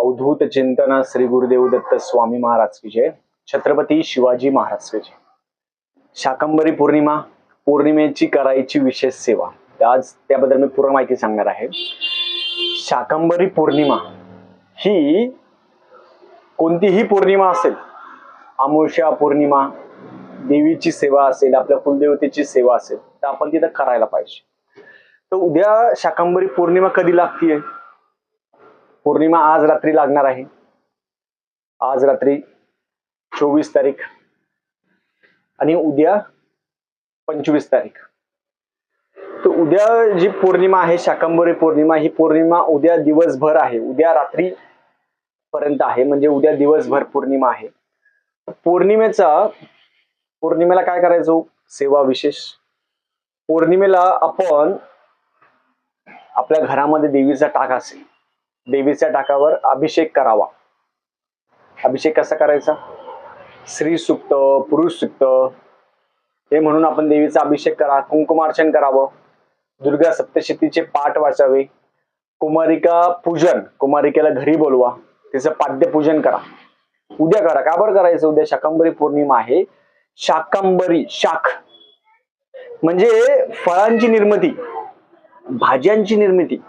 अवधूत चिंतना श्री गुरुदेव दत्त स्वामी महाराज की जय। छत्रपती शिवाजी महाराज की जय। शाकंबरी पौर्णिमा पौर्णिमेची करायची विशेष सेवा। आज त्याबद्दल मी पूर्ण माहिती सांगणार आहे। शाकंबरी पौर्णिमा ही कोणतीही पौर्णिमा असेल अमावस्या पौर्णिमा देवीची सेवा असेल आपल्या कुलदेवतेची सेवा असेल तर आपण तिथं करायला पाहिजे। तर उद्या शाकंबरी पौर्णिमा कधी लागतीये? पौर्णिमा आज रात्री लागणार आहे. आज रात्री चोवीस तारीख आणि उद्या पंचवीस तारीख. तर उद्या जी पौर्णिमा आहे शाकंबरी पौर्णिमा ही पौर्णिमा उद्या दिवसभर आहे. उद्या रात्री पर्यंत आहे म्हणजे उद्या दिवसभर पौर्णिमा आहे. पौर्णिमेचा पौर्णिमेला काय करायचो? सेवा विशेष. पौर्णिमेला आपण आपल्या घरामध्ये देवीचा टाक असेल. देवीच्या टाकावर अभिषेक करावा. अभिषेक कसा करायचा? स्त्री सुक्त पुरुष सुक्त. हे म्हणून आपण देवीचा अभिषेक करा कुंकुमार्चन करावं. दुर्गा सप्तशतीचे पाठ वाचावे. कुमारिका पूजन कुमारिकेला घरी बोलवा. तिचं पाद्यपूजन करा. उद्या करा. का बरं करायचं? उद्या शाकंबरी पौर्णिमा आहे. शाकंबरी शाख. म्हणजे फळांची निर्मिती भाज्यांची निर्मिती.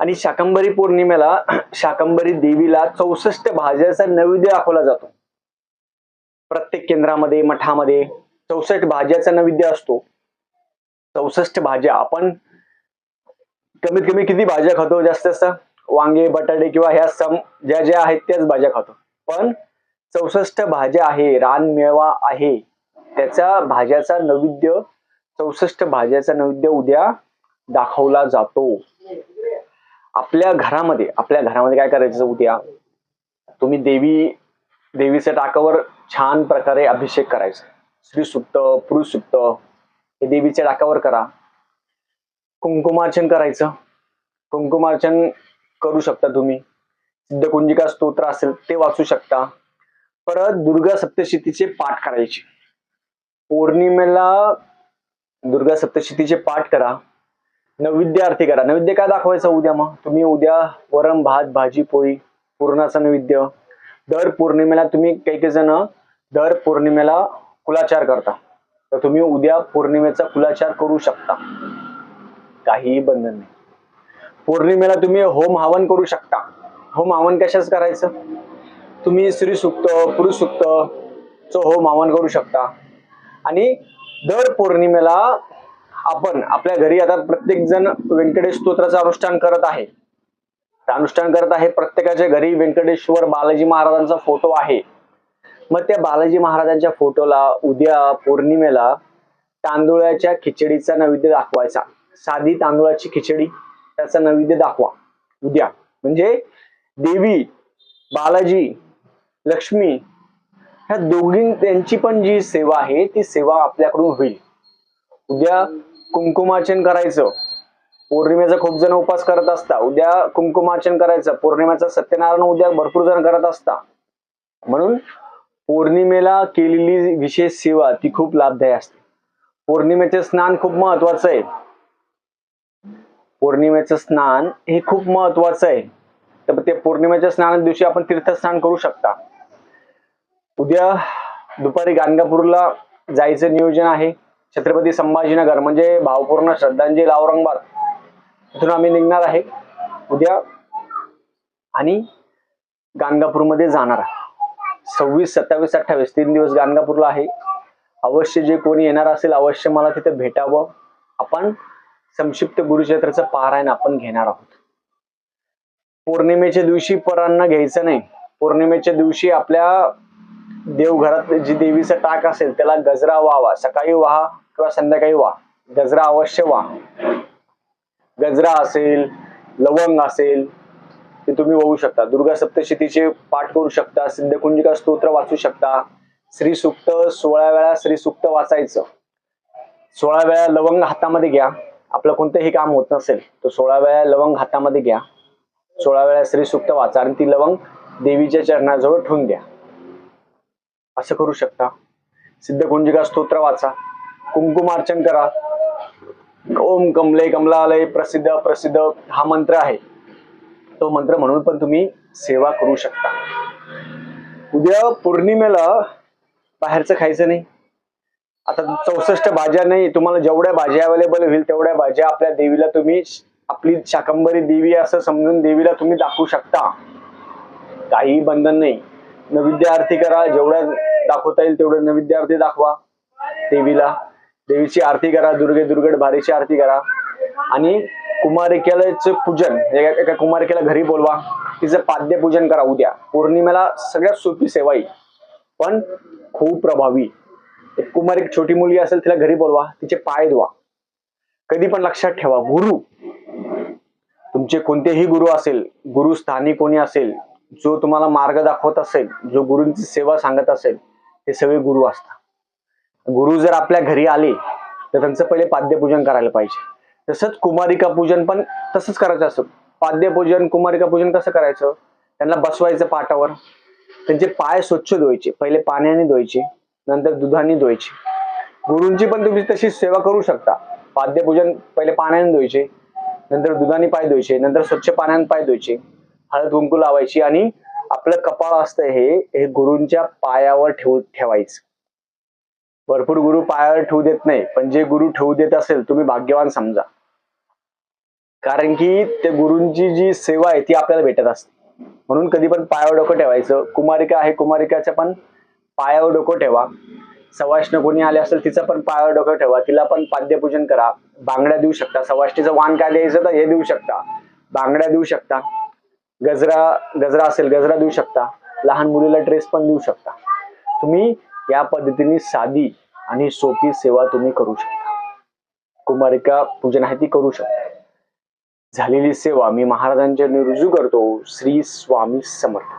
आणि शाकंबरी पौर्णिमेला शाकंबरी देवीला चौसष्ट भाज्याचा नैवेद्य दाखवला जातो. प्रत्येक केंद्रामध्ये मठामध्ये चौसष्ट भाज्याचा नैवेद्य असतो. चौसष्ट भाज्या आपण कमीत कमी किती भाज्या खातो? जास्त जास्त. वांगे बटाटे किंवा ह्या सम ज्या ज्या आहेत त्याच भाज्या खातो. पण चौसष्ट भाज्या आहे रानमेवा आहे त्याचा भाज्याचा नैवेद्य चौसष्ट भाज्याचा नैवेद्य उद्या दाखवला जातो. आपल्या घरामध्ये आपल्या घरामध्ये काय करायचं उद्या? तुम्ही देवी देवीच्या टाकावर छान प्रकारे अभिषेक करायचा. स्त्री सुप्त पुरुष सुप्त हे देवीच्या टाकावर करा. कुंकुमार्चन करायचं. कुंकुमार्चन करू शकता तुम्ही. सिद्धकुंजिका स्तोत्र असेल ते वाचू शकता. परत दुर्गा सप्तशतीचे पाठ करायचे. पौर्णिमेला दुर्गा सप्तशतीचे पाठ करा. नैवेद्य करा. नैवेद्य काय दाखवायचं उद्या मग? तुम्ही उद्या वरम भात भाजी पोळी पूर्णाचा नैवेद्य दर पौर्णिमेला तुम्ही काही काही जण दर पौर्णिमेला कुलाचार करता. तर तुम्ही उद्या पौर्णिमेचा कुलाचार करू शकता. काहीही बंधन नाही. पौर्णिमेला तुम्ही होम हवन करू शकता. होम हवन कशाच करायचं? तुम्ही स्त्री सुक्त पुरुष सुक्त च होम हवन करू शकता. आणि दर पौर्णिमेला आपण आपल्या घरी आता प्रत्येक जण व्यंकटेश स्तोत्राचं अनुष्ठान करत आहे. अनुष्ठान करत आहे प्रत्येकाच्या घरी व्यंकटेश्वर बालाजी महाराजांचा फोटो आहे. मग त्या बालाजी महाराजांच्या फोटोला उद्या पौर्णिमेला तांदुळाच्या खिचडीचा नैवेद्य दाखवायचा. साधी तांदुळाची खिचडी त्याचा नैवेद्य दाखवा. उद्या. म्हणजे देवी बालाजी लक्ष्मी ह्या दोघी त्यांची पण जी सेवा आहे ती सेवा आपल्याकडून होईल. उद्या कुंकुमाचन करायचं. पौर्णिमेचा खूप जण उपास करत असता. उद्या कुंकुमाचन करायचं. पौर्णिमेचा सत्यनारायण उद्या भरपूर जण करत असता. म्हणून पौर्णिमेला केलेली विशेष सेवा ती खूप लाभदायी असते. पौर्णिमेचे स्नान खूप महत्वाचं आहे. पौर्णिमेचं स्नान हे खूप महत्वाचं आहे. तर ते पौर्णिमेच्या स्नाना दिवशी आपण तीर्थस्नान करू शकता. उद्या दुपारी गाणगापूरला जायचं नियोजन आहे. छत्रपती संभाजीनगर म्हणजे भावपूर्ण श्रद्धांजली औरंगाबाद. इथून आम्ही निघणार आहे. उद्या आणि गाणगापूरमध्ये जाणार आहे. सव्वीस सत्तावीस अठ्ठावीस तीन दिवस गाणगापूरला आहे. अवश्य जे कोणी येणार असेल अवश्य मला तिथे भेटावं. आपण संक्षिप्त गुरुक्षेत्राचं पारायण आपण घेणार आहोत. पौर्णिमेच्या दिवशी परांना घ्यायचं नाही. पौर्णिमेच्या दिवशी आपल्या देवघरात जी देवीचं टाक असेल त्याला गजरा व्हावा. सकाळी व्हा किंवा संध्याकाळी वा. गजरा अवश्य वा. गजरा असेल लवंग असेल ते तुम्ही वाहू शकता. दुर्गा सप्तशतीचे पाठ करू शकता. सिद्धकुंजिका स्तोत्र वाचू शकता. श्री सुक्त सोळा वेळा श्री सुक्त वाचायचं. सोळा वेळा लवंग हातामध्ये घ्या. आपलं कोणतंही काम होत नसेल तर सोळा वेळा लवंग हातामध्ये घ्या. सोळा वेळा श्री सुक्त वाचा आणि ती लवंग देवीच्या चरणाजवळ ठेवून द्या. असं करू शकता. सिद्धकुंजिका स्तोत्र वाचा. कुंकुमार्चन करा ओम कमले कमलालय प्रसिद्ध प्रसिद्ध हा मंत्र आहे. तो मंत्र म्हणून पण तुम्ही सेवा करू शकता. उद्या पौर्णिमेला बाहेरचं खायचं नाही. आता चौसष्ट भाज्या नाही तुम्हाला जेवढ्या भाज्या अवेलेबल होईल तेवढ्या भाज्या आपल्या देवीला तुम्ही आपली शाकंबरी देवी असं समजून देवीला तुम्ही दाखवू शकता. काहीही बंधन नाही. नैवेद्य आरती करा जेवढ्या दाखवता येईल तेवढं नैवेद्य आरती दाखवा देवीला. देवीची आरती करा दुर्गे दुर्गड भारीची आरती करा. आणि कुमारिकेलाचं पूजन एका कुमारिकेला घरी बोलवा. तिचं पाद्य पूजन करा उद्या. पौर्णिमेला सगळ्यात सोपी सेवा आहे पण खूप प्रभावी. एक कुमारी छोटी मुलगी असेल तिला घरी बोलवा तिचे पाय धुवा. कधी पण लक्षात ठेवा गुरु. तुमचे कोणतेही गुरु असेल गुरु स्थानी कोणी असेल जो तुम्हाला मार्ग दाखवत असेल जो गुरूंची सेवा सांगत असेल ते सगळे गुरु असतात. गुरु जर आपल्या घरी आले तर त्यांचं पहिले पाद्यपूजन करायला पाहिजे. तसंच कुमारिका पूजन पण तसंच करायचं असतं. पाद्यपूजन कुमारिका पूजन कसं करायचं? त्यांना बसवायचं पाटावर. त्यांचे पाय स्वच्छ धुवायचे. पहिले पाण्याने धुवायचे नंतर दुधाने धुवायचे. गुरूंची पण तुम्ही तशी सेवा करू शकता. पाद्यपूजन पहिले पाण्याने धुवायचे नंतर दुधाने पाय धुवायचे नंतर स्वच्छ पाण्याने पाय धुवायचे. हळद कुंकू लावायची आणि आपलं कपाळ असतं हे हे गुरूंच्या पायावर ठेवू ठेवायचं. भरपूर गुरु पायावर ठेवू देत नाही पण जे गुरु ठेवू देत असेल तुम्ही भाग्यवान समजा. कारण की ते गुरूंची जी सेवा आहे ती आपल्याला भेटत असते. म्हणून कधी पण पायावर डोकं ठेवायचं. कुमारिका आहे कुमारिकाच्या पण पायावर डोकं ठेवा. सवाष्ण कोणी आले असेल तिचं पण पायावर डोकं ठेवा. तिला पण पाद्यपूजन करा. बांगड्या देऊ शकता. सवाष्णीचं वाण काय द्यायचं तर हे देऊ शकता. बांगड्या देऊ शकता. गजरा गजरा असेल गजरा देऊ शकता. लहान मुलीला ड्रेस पण देऊ शकता. तुम्ही या पद्धतीने साधी आणि सोपी सेवा तुम्ही करू शकता. कुमारिका पूजन आहे ती करू शकता. झालेली सेवा मी महाराजांच्या रुजू करतो. श्री स्वामी समर्थ.